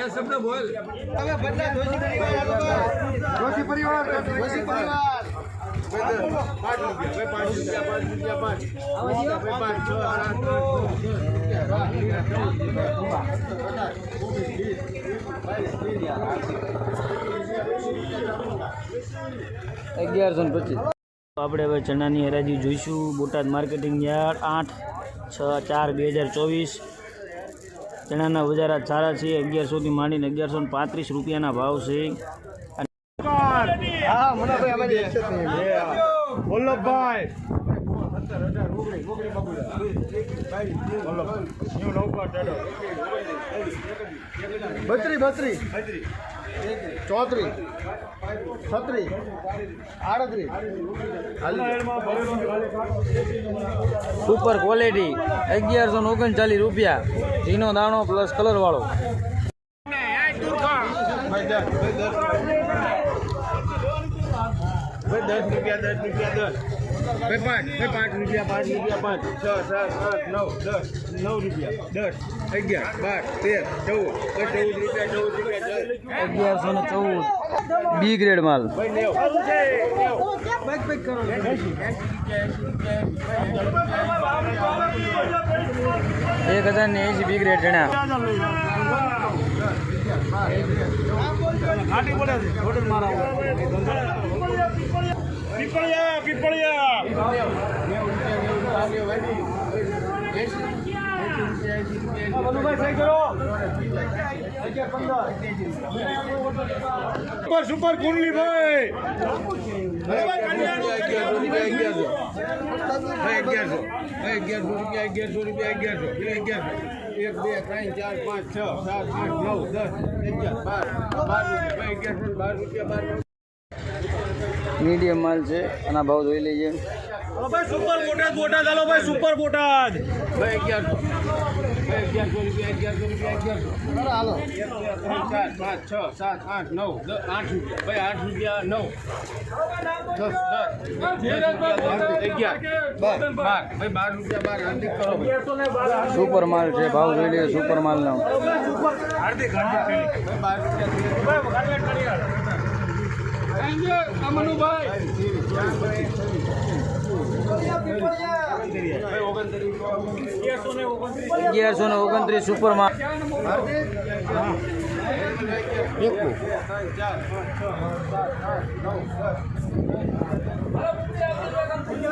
એ શબ્દ બોલ. જોશી પરિવાર જોશી પરિવાર અગિયારસો ને પચીસ. આપણે હવે ચણાની હરાજી જોઈશું. બોટાદ માર્કેટિંગ યાર્ડ આઠ છ ચાર બે હજાર ચોવીસ. ચણાના બજારા સારા છે. અગિયારસોથી માંડીને અગિયારસો ને પાંત્રીસ રૂપિયાના ભાવ છે. હા મનાભાઈ બત્રી બત્રી. ચોત્રી. છત્રી. આડત્રી. સુપર ક્વોલિટી અગિયારસો ને ઓગણચાલીસ રૂપિયા. ઝીનો દાણો પ્લસ કલરવાળો દસ રૂપિયા દસ રૂપિયા દસ. પાંચ પાંચ રૂપિયા પાંચ રૂપિયા પાંચ. છ સાત આઠ નવ દસ. નવ રૂપિયા. દસ અગિયાર બાર તેર ચૌદ ચૌદ રૂપિયા ચૌદ રૂપિયા અગિયારસો ને ચૌદ. બી ગ્રેડ માલ. એક હજાર ને એસી બી ગ્રેડ ચણા પીપળિયા પીપળિયા. સુપર સુપર કુંડલી ભાઈ અગિયારસો અગિયારસો અગિયારસો અગિયારસો રૂપિયા અગિયારસો. અગિયારસો એક બે ત્રણ ચાર પાંચ છ સાત આઠ નવ દસ અગિયાર બાર બાર રૂપિયા બાર રૂપિયા બાર મીડિયમ માલ છે આના ભાવ જોઈ લઈએ સુપર બોટાદ બોટાદ હાલો ભાઈ સુપર બોટાદ સુપર માલ છે ભાવ જોઈ લઈએ સુપર માલનો. હાર્દિક હાર્દિક. અગિયારસો ને ઓગણત્રીસ સુપર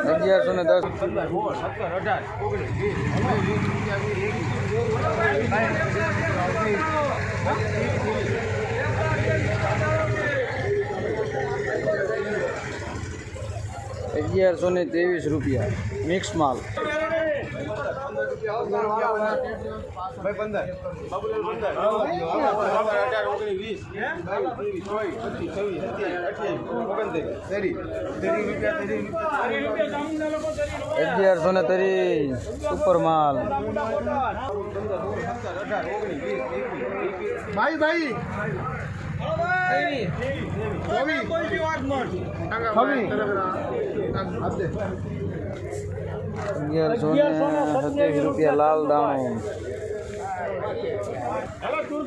અગિયારસો ને દસ. સત્તર અઢાર અગિયારસો ને ત્રેવીસ રૂપિયા. મિક્સ માલ. અગિયારસો ને ત્રીસ સુપર માલ. ભાઈ ભાઈ. અગિયારસો ને સત્યાવીસ રૂપિયા. લાલ દાણો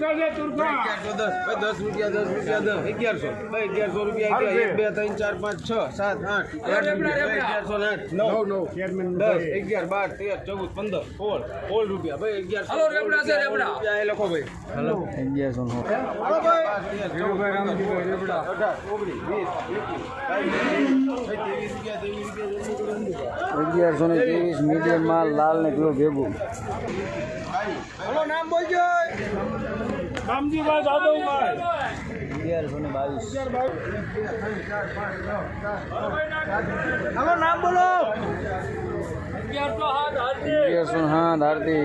અગિયારસો દસ રૂપિયા દસ રૂપિયા દસ અગિયારસો ભાઈ અગિયારસો રૂપિયા અગિયાર એક બે ત્રણ ચાર પાંચ છ સાત આઠ અગિયારસો ને આઠ નવ નવ દસ અગિયાર બાર તેર ચૌદ પંદર સોળ સોળ રૂપિયા ભાઈ. અગિયારસો રૂપિયા એ લખો ભાઈ. અગિયારસો અગિયારસો ને ત્રેવીસ મીડિયમ માલ લાલ ને પીળો ભેગું. નામ બોલજો અગિયારસો ને બાવીસ. અગિયારસો ને હા ધારતી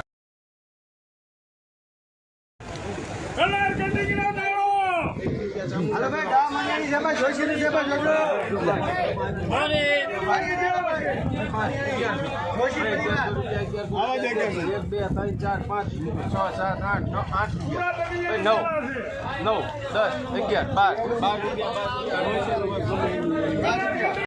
સેવા જોઈશીની સેવા જોજો. એક બે ત્રણ ચાર પાંચ છ સાત આઠ નવ આઠ નવ. નવ દસ અગિયાર બાર. બાર રૂપિયા